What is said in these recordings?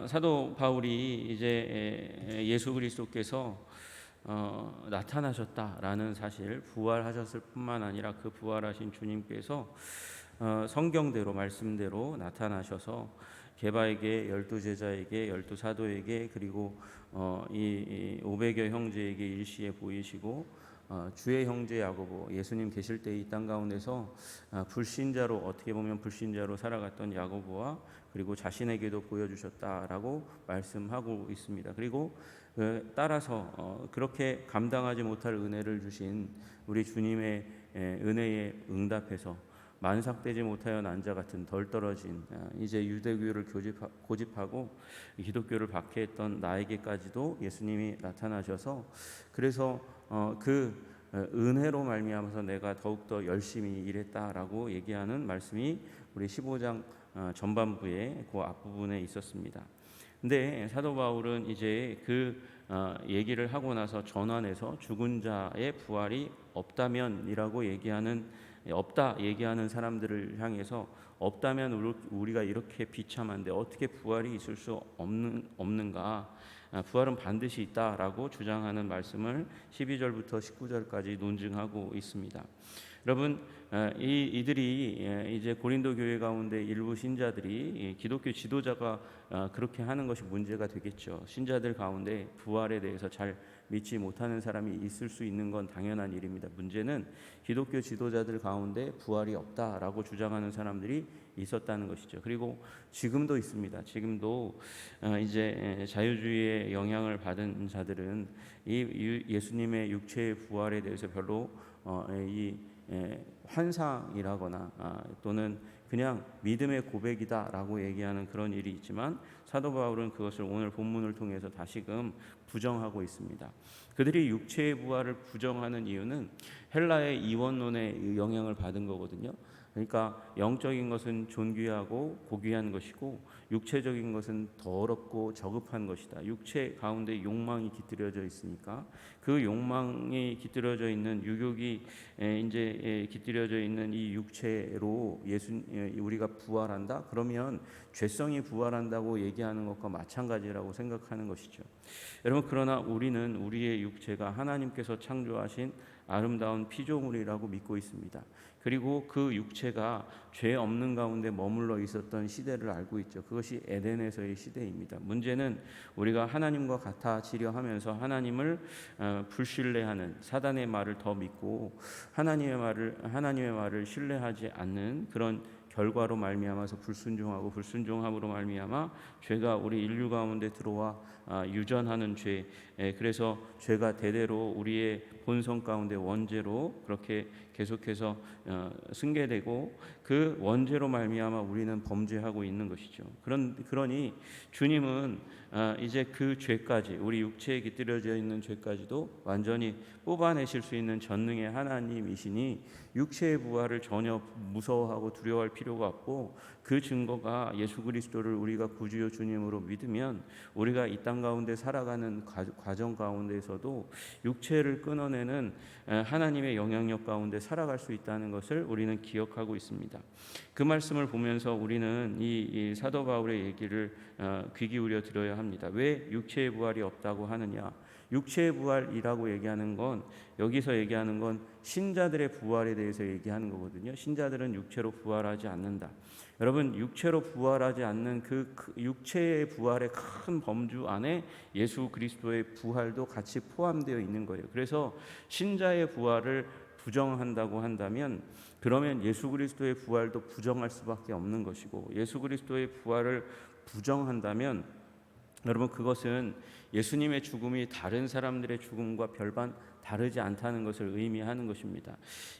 어, 사도 바울이 이제 에, 예수 그리스도께서 어, 나타나셨다라는 사실, 부활하셨을 뿐만 아니라 그 부활하신 주님께서 어, 성경대로 말씀대로 나타나셔서 게바에게 열두 제자에게 열두 사도에게 그리고 어, 이, 이 500여 형제에게 일시에 보이시고 어, 주의 형제 야고보 예수님 계실 때 이 땅 가운데서 아, 불신자로 어떻게 보면 불신자로 살아갔던 야고보와 그리고 자신에게도 보여주셨다라고 말씀하고 있습니다. 그리고 그 따라서 어, 그렇게 감당하지 못할 은혜를 주신 우리 주님의 에, 은혜에 응답해서 만삭되지 못하여 난자 같은 덜 떨어진 아, 이제 유대교를 고집하고 기독교를 박해했던 나에게까지도 예수님이 나타나셔서 그래서 어, 그 어, 은혜로 말미암아서 내가 더욱 더 열심히 일했다라고 얘기하는 말씀이 우리 15장 어, 전반부에 그 앞부분에 있었습니다. 근데 사도 바울은 이제 그 어, 얘기를 하고 나서 전환해서 죽은 자의 부활이 없다면이라고 얘기하는 없다 얘기하는 사람들을 향해서 없다면 우리가 이렇게 비참한데 어떻게 부활이 있을 수 없는 없는가? 아, 부활은 반드시 있다라고 주장하는 말씀을 12절부터 19절까지 논증하고 있습니다. 여러분 아, 이 이들이 예, 이제 고린도 교회 가운데 일부 신자들이 기독교 지도자가 아, 그렇게 하는 것이 문제가 되겠죠. 신자들 가운데 부활에 대해서 잘 믿지 못하는 사람이 있을 수 있는 건 당연한 일입니다. 문제는 기독교 지도자들 가운데 부활이 없다라고 주장하는 사람들이 있었다는 것이죠. 그리고 지금도 있습니다. 지금도 어, 이제 자유주의의 영향을 받은 자들은 이 예수님의 육체의 부활에 대해서 별로 어, 이 환상이라거나 아, 또는 그냥 믿음의 고백이다라고 얘기하는 그런 일이 있지만 사도 바울은 그것을 오늘 본문을 통해서 다시금 부정하고 있습니다. 그들이 육체의 부활을 부정하는 이유는 헬라의 이원론의 영향을 받은 거거든요. 그러니까 영적인 것은 존귀하고 고귀한 것이고 육체적인 것은 더럽고 저급한 것이다. 육체 가운데 욕망이 깃들여져 있으니까 그 욕망이 깃들여져 있는 유욕이 이제 깃들여져 있는 이 육체로 예수 우리가 부활한다. 그러면 죄성이 부활한다고 얘기하는 것과 마찬가지라고 생각하는 것이죠. 여러분 그러나 우리는 우리의 육체가 하나님께서 창조하신 아름다운 피조물이라고 믿고 있습니다. 그리고 그 육체가 죄 없는 가운데 머물러 있었던 시대를 알고 있죠. 그것이 에덴에서의 시대입니다. 문제는 우리가 하나님과 같아지려 하면서 하나님을 어, 불신뢰하는 사단의 말을 더 믿고 하나님의 말을 하나님의 말을 신뢰하지 않는 그런 결과로 말미암아서 불순종하고 불순종함으로 말미암아 죄가 우리 인류 가운데 들어와 아, 유전하는 죄. 그래서 죄가 대대로 우리의 본성 가운데 원죄로 그렇게 계속해서 어, 승계되고 그 원죄로 말미암아 우리는 범죄하고 있는 것이죠. 그런 그러니 주님은 아, 이제 그 죄까지 우리 육체에 깃들여져 있는 죄까지도 완전히 뽑아내실 수 있는 전능의 하나님이시니 육체의 부활을 전혀 무서워하고 두려워할 필요가 없고 그 증거가 예수 그리스도를 우리가 구주요 주님으로 믿으면 우리가 이 땅 가운데 살아가는 과정 가운데서도 육체를 끊어내는 하나님의 영향력 가운데 살아갈 수 있다는 것을 우리는 기억하고 있습니다. 그 말씀을 보면서 우리는 이, 사도 바울의 얘기를 어, 귀 기울여 들어야 합니다. 왜 육체의 부활이 없다고 하느냐? 육체의 부활이라고 얘기하는 건 여기서 얘기하는 건 신자들의 부활에 대해서 얘기하는 거거든요. 신자들은 육체로 부활하지 않는다. 여러분 육체로 부활하지 않는 그 육체의 부활의 큰 범주 안에 예수 그리스도의 부활도 같이 포함되어 있는 거예요. 그래서 신자의 부활을 부정한다고 한다면 그러면 예수 그리스도의 부활도 부정할 수밖에 없는 것이고 예수 그리스도의 부활을 부정한다면 여러분 그것은 예수님의 죽음이 다른 사람들의 죽음과 별반 다르지 않다는 것을 의미하는 것입니다.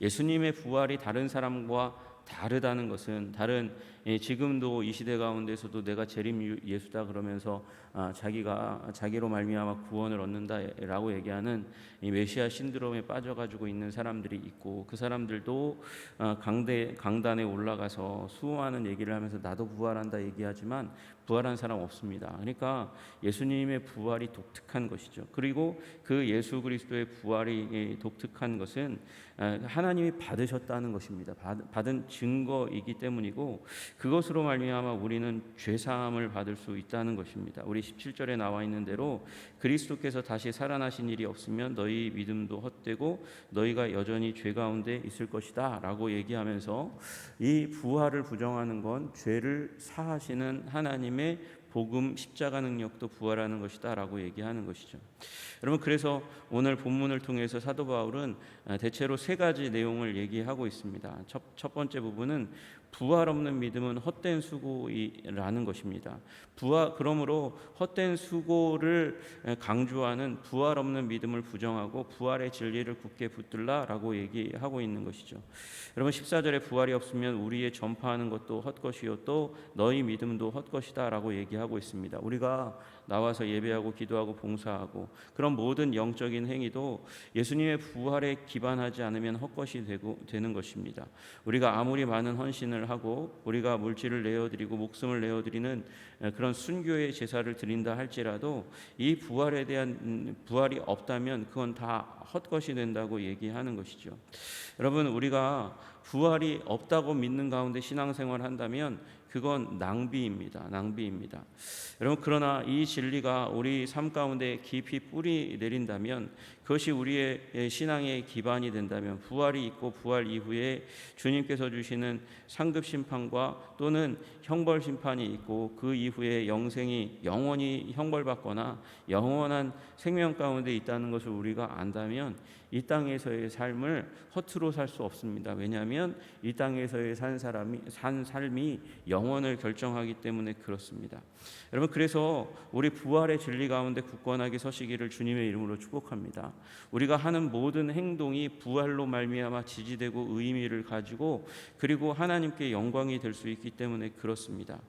예수님의 부활이 다른 사람과 다르다는 것은 다른 예, 지금도 이 시대 가운데서도 내가 재림 예수다 그러면서 아, 자기가 자기로 말미암아 구원을 얻는다라고 얘기하는 이 메시아 신드롬에 빠져가지고 있는 사람들이 있고 그 사람들도 아, 강대 강단에 올라가서 수호하는 얘기를 하면서 나도 부활한다 얘기하지만 부활한 사람 없습니다. 그러니까 예수님의 부활이 독특한 것이죠. 그리고 그 예수 그리스도의 부활이 예, 독특한 것은 아, 하나님이 받으셨다는 것입니다. 받은 증거이기 때문이고 그것으로 말미암아 우리는 죄 사함을 받을 수 있다는 것입니다. 우리 17절에 나와 있는 대로 그리스도께서 다시 살아나신 일이 없으면 너희 믿음도 헛되고 너희가 여전히 죄 가운데 있을 것이다라고 얘기하면서 이 부활을 부정하는 건 죄를 사하시는 하나님의 복음 십자가 능력도 부활하는 것이다라고 얘기하는 것이죠. 여러분 그래서 오늘 본문을 통해서 사도 바울은 대체로 세 가지 내용을 얘기하고 있습니다. 첫, 첫 번째 부분은 부활 없는 믿음은 헛된 수고이라는 것입니다. 부활 그러므로 헛된 수고를 강조하는 부활 없는 믿음을 부정하고 부활의 진리를 굳게 붙들라라고 얘기하고 있는 것이죠. 여러분 14절에 부활이 없으면 우리의 전파하는 것도 헛것이요 또 너희 믿음도 헛것이다라고 얘기하고 있습니다. 우리가 나와서 예배하고 기도하고 봉사하고 그런 모든 영적인 행위도 예수님의 부활에 기반하지 않으면 헛것이 되고 되는 것입니다. 우리가 아무리 많은 헌신을 하고 우리가 물질을 내어드리고 목숨을 내어드리는 그런 순교의 제사를 드린다 할지라도 이 부활에 대한 부활이 없다면 그건 다 헛것이 된다고 얘기하는 것이죠. 여러분 우리가 부활이 없다고 믿는 가운데 신앙생활 한다면 그건 낭비입니다. 낭비입니다. 여러분 그러나 이 진리가 우리 삶 가운데 깊이 뿌리 내린다면 그것이 우리의 신앙의 기반이 된다면 부활이 있고 부활 이후에 주님께서 주시는 상급 심판과 또는 형벌 심판이 있고 그 이후에 영생이 영원히 형벌받거나 영원한 생명 가운데 있다는 것을 우리가 안다면 이 땅에서의 삶을 허투루 살 수 없습니다. 왜냐하면 이 땅에서의 산 사람이 산 삶이 영원을 결정하기 때문에 그렇습니다. 여러분 그래서 우리 부활의 진리 가운데 굳건하게 서시기를 주님의 이름으로 축복합니다. 우리가 하는 모든 행동이 부활로 말미암아 지지되고 의미를 가지고 그리고 하나님께 영광이 될 수 있기 때문에 그렇습니다.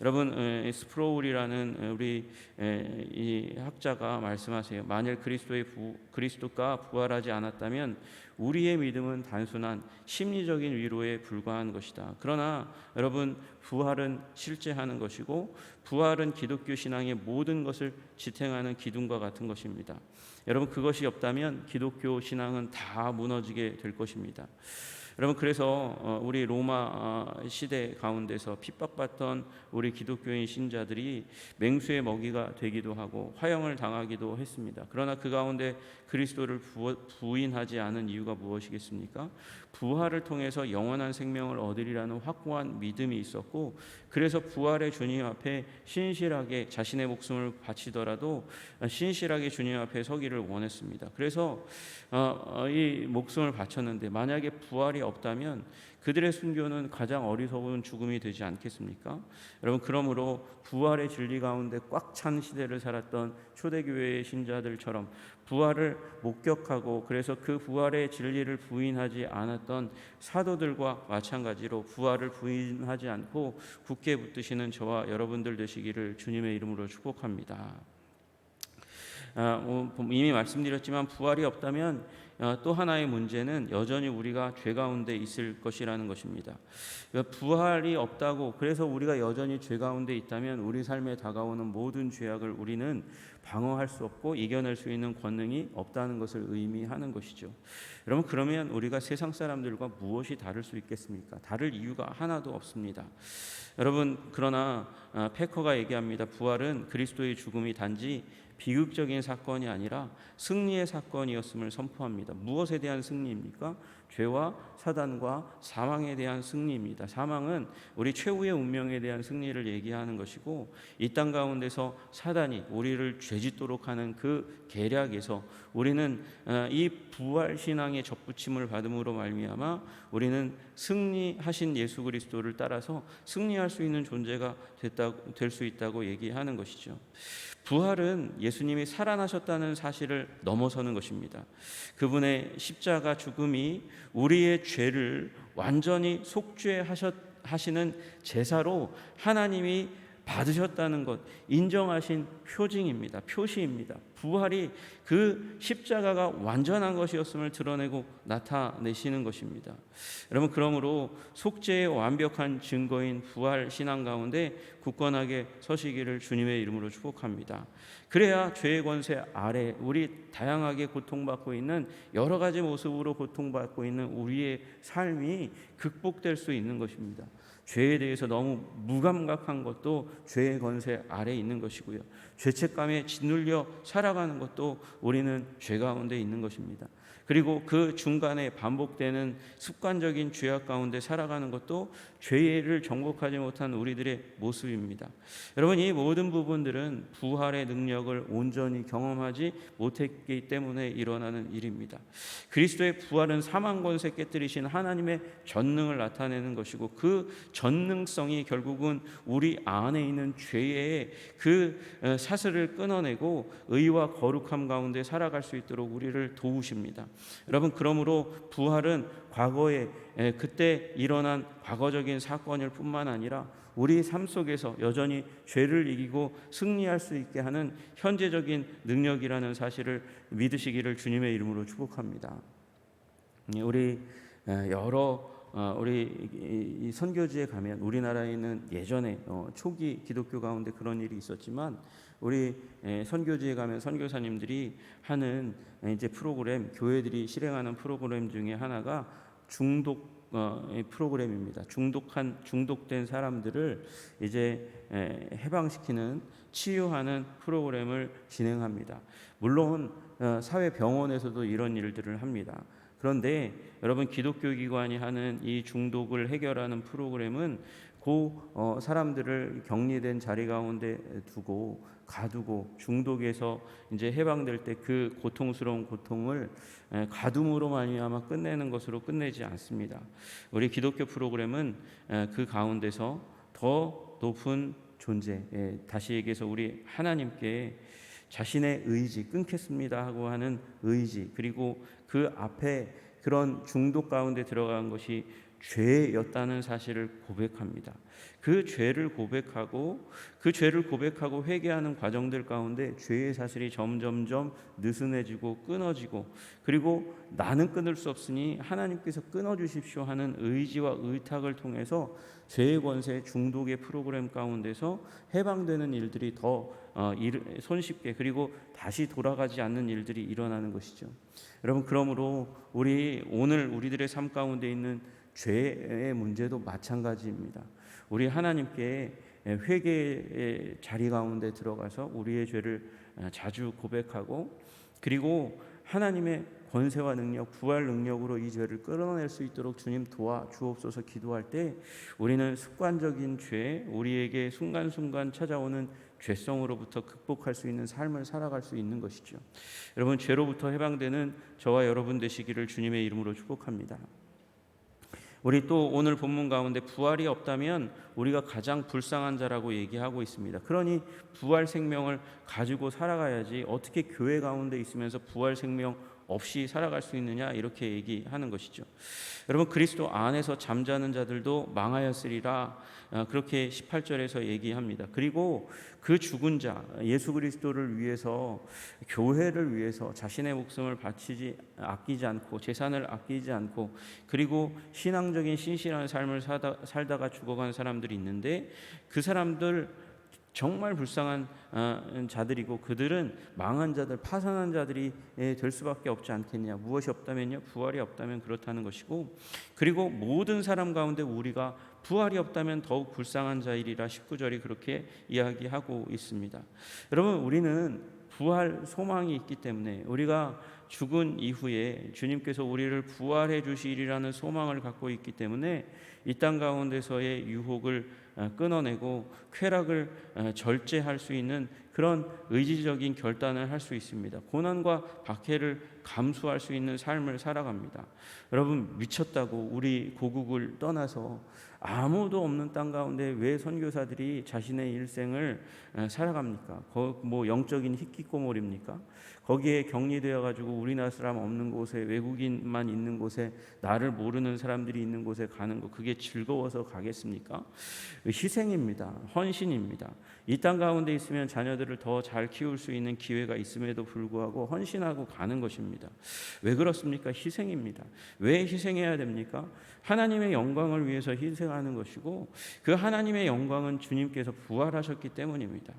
여러분 스프로울이라는 우리 이 학자가 말씀하세요. 만일 그리스도의 부, 그리스도가 부활하지 않았다면 우리의 믿음은 단순한 심리적인 위로에 불과한 것이다. 그러나 여러분 부활은 실제하는 것이고 부활은 기독교 신앙의 모든 것을 지탱하는 기둥과 같은 것입니다. 여러분 그것이 없다면 기독교 신앙은 다 무너지게 될 것입니다. 여러분 그래서 어, 우리 로마 어, 시대 가운데서 핍박받던 우리 기독교인 신자들이 맹수의 먹이가 되기도 하고 화형을 당하기도 했습니다. 그러나 그 가운데 그리스도를 부인하지 않은 이유가 무엇이겠습니까? 부활을 통해서 영원한 생명을 얻으리라는 확고한 믿음이 있었고 그래서 부활의 주님 앞에 신실하게 자신의 목숨을 바치더라도 신실하게 주님 앞에 서기를 원했습니다. 그래서 어, 이 목숨을 바쳤는데 만약에 부활이 없다면 그들의 순교는 가장 어리석은 죽음이 되지 않겠습니까? 여러분 그러므로 부활의 진리 가운데 꽉 찬 시대를 살았던 초대교회의 신자들처럼 부활을 목격하고 그래서 그 부활의 진리를 부인하지 않았던 사도들과 마찬가지로 부활을 부인하지 않고 굳게 붙드시는 저와 여러분들 되시기를 주님의 이름으로 축복합니다. 아, 뭐, 이미 말씀드렸지만 부활이 없다면 어, 또 하나의 문제는 여전히 우리가 죄 가운데 있을 것이라는 것입니다. 그러니까 부활이 없다고 그래서 우리가 여전히 죄 가운데 있다면 우리 삶에 다가오는 모든 죄악을 우리는 방어할 수 없고 이겨낼 수 있는 권능이 없다는 것을 의미하는 것이죠. 여러분 그러면 우리가 세상 사람들과 무엇이 다를 수 있겠습니까? 다를 이유가 하나도 없습니다. 여러분 그러나 어, 페커가 얘기합니다. 부활은 그리스도의 죽음이 단지 비극적인 사건이 아니라 승리의 사건이었음을 선포합니다. 무엇에 대한 승리입니까? 죄와 사단과 사망에 대한 승리입니다. 사망은 우리 최후의 운명에 대한 승리를 얘기하는 것이고 이 땅 가운데서 사단이 우리를 죄짓도록 하는 그 계략에서 우리는 어, 이 부활 신앙의 접붙임을 받음으로 말미암아 우리는 승리하신 예수 그리스도를 따라서 승리할 수 있는 존재가 됐다 될 수 있다고 얘기하는 것이죠. 부활은 예수님이 살아나셨다는 사실을 넘어서는 것입니다. 그분의 십자가 죽음이 우리의 죄를 완전히 속죄하시는 제사로 하나님이 받으셨다는 것 인정하신 표징입니다. 표시입니다. 부활이 그 십자가가 완전한 것이었음을 드러내고 나타내시는 것입니다. 여러분 그러므로 속죄의 완벽한 증거인 부활 신앙 가운데 굳건하게 서시기를 주님의 이름으로 축복합니다. 그래야 죄의 권세 아래 우리 다양하게 고통받고 있는 여러 가지 모습으로 고통받고 있는 우리의 삶이 극복될 수 있는 것입니다. 죄에 대해서 너무 무감각한 것도 죄의 권세 아래 있는 것이고요. 죄책감에 짓눌려 살아가는 것도 우리는 죄 가운데 있는 것입니다. 그리고 그 중간에 반복되는 습관적인 죄악 가운데 살아가는 것도 죄를 정복하지 못한 우리들의 모습입니다. 여러분 이 모든 부분들은 부활의 능력을 온전히 경험하지 못했기 때문에 일어나는 일입니다. 그리스도의 부활은 사망 권세 깨뜨리신 하나님의 전능을 나타내는 것이고 그 전능성이 결국은 우리 안에 있는 죄의 그 어, 사슬을 끊어내고 의와 거룩함 가운데 살아갈 수 있도록 우리를 도우십니다. 여러분 그러므로 부활은 과거에 그때 일어난 과거적인 사건일 뿐만 아니라 우리 삶 속에서 여전히 죄를 이기고 승리할 수 있게 하는 현재적인 능력이라는 사실을 믿으시기를 주님의 이름으로 축복합니다. 우리 여러 어, 우리 선교지에 가면 우리나라에는 예전에 어, 초기 기독교 가운데 그런 일이 있었지만 우리 선교지에 가면 선교사님들이 하는 이제 프로그램 교회들이 실행하는 프로그램 중에 하나가 중독 어, 프로그램입니다. 중독한 중독된 사람들을 이제 해방시키는 치유하는 프로그램을 진행합니다. 물론 사회 병원에서도 이런 일들을 합니다. 그런데 여러분 기독교 기관이 하는 이 중독을 해결하는 프로그램은 그 어, 사람들을 격리된 자리 가운데 두고 가두고 중독에서 이제 해방될 때 그 고통스러운 고통을 가둠으로 말미암아 끝내는 것으로 끝내지 않습니다. 우리 기독교 프로그램은 그 가운데서 더 높은 존재, 다시 얘기해서 우리 하나님께 자신의 의지 끊겠습니다 하고 하는 의지 그리고 그 앞에 그런 중독 가운데 들어간 것이 죄였다는 사실을 고백합니다. 그 죄를 고백하고 그 죄를 고백하고 회개하는 과정들 가운데 죄의 사실이 점점점 느슨해지고 끊어지고 그리고 나는 끊을 수 없으니 하나님께서 끊어 주십시오 하는 의지와 의탁을 통해서 죄의 권세 중독의 프로그램 가운데서 해방되는 일들이 더 어, 손쉽게 그리고 다시 돌아가지 않는 일들이 일어나는 것이죠. 여러분 그러므로 우리 오늘 우리들의 삶 가운데 있는 죄의 문제도 마찬가지입니다. 우리 하나님께 회개의 자리 가운데 들어가서 우리의 죄를 자주 고백하고 그리고 하나님의 권세와 능력, 부활 능력으로 이 죄를 끌어낼 수 있도록 주님 도와 주옵소서 기도할 때 우리는 습관적인 죄, 우리에게 순간순간 찾아오는 죄성으로부터 극복할 수 있는 삶을 살아갈 수 있는 것이죠. 여러분 죄로부터 해방되는 저와 여러분 되시기를 주님의 이름으로 축복합니다. 우리 또 오늘 본문 가운데 부활이 없다면 우리가 가장 불쌍한 자라고 얘기하고 있습니다. 그러니 부활 생명을 가지고 살아가야지 어떻게 교회 가운데 있으면서 부활 생명 없이 살아갈 수 있느냐 이렇게 얘기하는 것이죠. 여러분 그리스도 안에서 잠자는 자들도 망하였으리라 어, 그렇게 18절에서 얘기합니다. 그리고 그 죽은 자 예수 그리스도를 위해서 교회를 위해서 자신의 목숨을 바치지 아끼지 않고 재산을 아끼지 않고 그리고 신앙적인 신실한 삶을 살다, 살다가 죽어간 사람들이 있는데 그 사람들 정말 불쌍한 어, 자들이고 그들은 망한 자들, 파산한 자들이 예, 될 수밖에 없지 않겠냐. 무엇이 없다면요, 부활이 없다면 그렇다는 것이고, 그리고 모든 사람 가운데 우리가 부활이 없다면 더욱 불쌍한 자이리라 19절이 그렇게 이야기하고 있습니다. 여러분, 우리는 부활 소망이 있기 때문에 우리가 죽은 이후에 주님께서 우리를 부활해 주시리라는 소망을 갖고 있기 때문에 이 땅 가운데서의 유혹을 어, 끊어내고 쾌락을 어, 절제할 수 있는 그런 의지적인 결단을 할 수 있습니다. 고난과 박해를 감수할 수 있는 삶을 살아갑니다. 여러분 미쳤다고 우리 고국을 떠나서 아무도 없는 땅 가운데 왜 선교사들이 자신의 일생을 살아갑니까? 뭐 영적인 희귀꼬물입니까? 거기에 격리되어 가지고 우리나라 사람 없는 곳에 외국인만 있는 곳에 나를 모르는 사람들이 있는 곳에 가는 거 그게 즐거워서 가겠습니까? 희생입니다. 헌신입니다. 이 땅 가운데 있으면 자녀들을 더 잘 키울 수 있는 기회가 있음에도 불구하고 헌신하고 가는 것입니다. 왜 그렇습니까? 희생입니다. 왜 희생해야 됩니까? 하나님의 영광을 위해서 희생 상징하는 것이고 그 하나님의 영광은 주님께서 부활하셨기 때문입니다.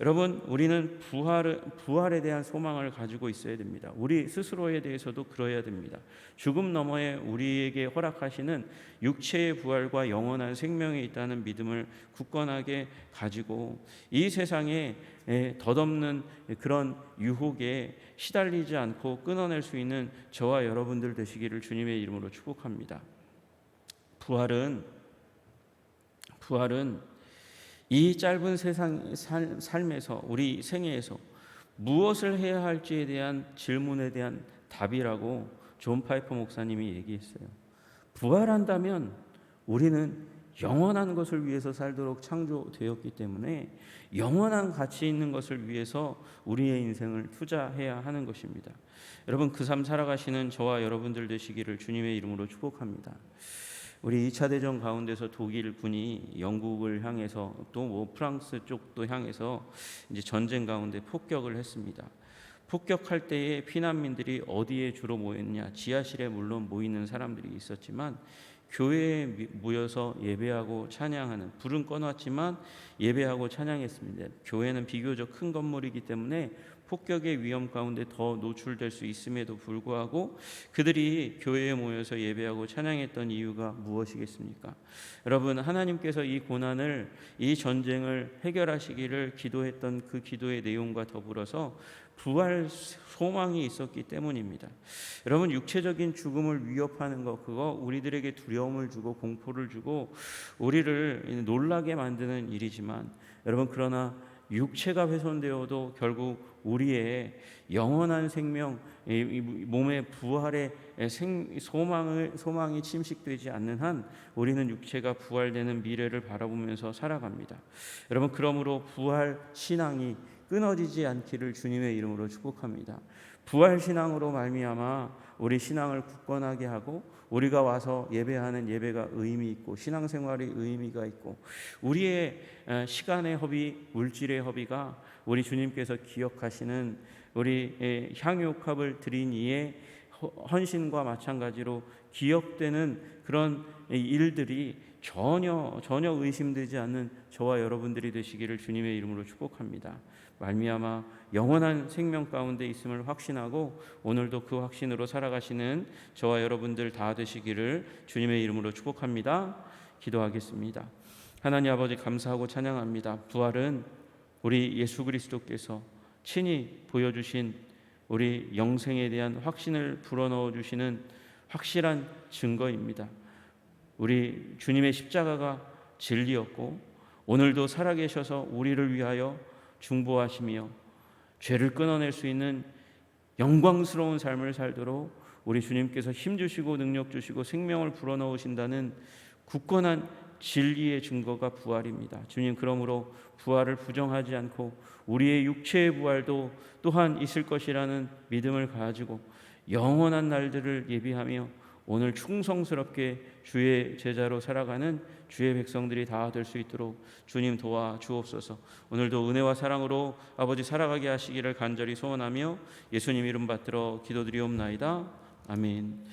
여러분, 우리는 부활 부활에 대한 소망을 가지고 있어야 됩니다. 우리 스스로에 대해서도 그러해야 됩니다. 죽음 너머에 우리에게 허락하시는 육체의 부활과 영원한 생명이 있다는 믿음을 굳건하게 가지고 이 세상에 에, 덧없는 그런 유혹에 시달리지 않고 끊어낼 수 있는 저와 여러분들 되시기를 주님의 이름으로 축복합니다. 부활은 부활은 이 짧은 세상 살, 삶에서 우리 생애에서 무엇을 해야 할지에 대한 질문에 대한 답이라고 존 파이퍼 목사님이 얘기했어요. 부활한다면 우리는 영원한 것을 위해서 살도록 창조되었기 때문에 영원한 가치 있는 것을 위해서 우리의 인생을 투자해야 하는 것입니다. 여러분 그 삶 살아가시는 저와 여러분들 되시기를 주님의 이름으로 축복합니다. 우리 2차 대전 가운데서 독일 군이 영국을 향해서 또 뭐 프랑스 쪽도 향해서 이제 전쟁 가운데 폭격을 했습니다. 폭격할 때에 피난민들이 어디에 주로 모였냐? 지하실에 물론 모이는 사람들이 있었지만 교회에 모여서 예배하고 찬양하는 불은 꺼놨지만 예배하고 찬양했습니다. 교회는 비교적 큰 건물이기 때문에 폭격의 위험 가운데 더 노출될 수 있음에도 불구하고 그들이 교회에 모여서 예배하고 찬양했던 이유가 무엇이겠습니까? 여러분 하나님께서 이 고난을 이 전쟁을 해결하시기를 기도했던 그 기도의 내용과 더불어서 부활 소망이 있었기 때문입니다. 여러분 육체적인 죽음을 위협하는 것 그거 우리들에게 두려움을 주고 공포를 주고 우리를 놀라게 만드는 일이지만 여러분 그러나 육체가 훼손되어도 결국 우리의 영원한 생명, 몸의 부활의 생, 소망을 소망이 침식되지 않는 한 우리는 육체가 부활되는 미래를 바라보면서 살아갑니다. 여러분 그러므로 부활 신앙이 끊어지지 않기를 주님의 이름으로 축복합니다. 부활 신앙으로 말미암아 우리 신앙을 굳건하게 하고 우리가 와서 예배하는 예배가 의미 있고 신앙생활이 의미가 있고 우리의 시간의 허비, 물질의 허비가 우리 주님께서 기억하시는 우리 향유값을 드린 이의 헌신과 마찬가지로 기억되는 그런 일들이 전혀 전혀 의심되지 않는 저와 여러분들이 되시기를 주님의 이름으로 축복합니다. 말미암아 영원한 생명 가운데 있음을 확신하고 오늘도 그 확신으로 살아가시는 저와 여러분들 다 되시기를 주님의 이름으로 축복합니다. 기도하겠습니다. 하나님 아버지 감사하고 찬양합니다. 부활은 우리 예수 그리스도께서 친히 보여주신 우리 영생에 대한 확신을 불어넣어 주시는 확실한 증거입니다. 우리 주님의 십자가가 진리였고 오늘도 살아계셔서 우리를 위하여 중보하시며 죄를 끊어낼 수 있는 영광스러운 삶을 살도록 우리 주님께서 힘 주시고 능력 주시고 생명을 불어넣으신다는 굳건한 진리의 증거가 부활입니다. 주님 그러므로 부활을 부정하지 않고 우리의 육체의 부활도 또한 있을 것이라는 믿음을 가지고 영원한 날들을 예비하며 오늘 충성스럽게 주의 제자로 살아가는 주의 백성들이 다 될 수 있도록 주님 도와 주옵소서. 오늘도 은혜와 사랑으로 아버지 살아가게 하시기를 간절히 소원하며 예수님 이름 받들어 기도드리옵나이다. 아멘.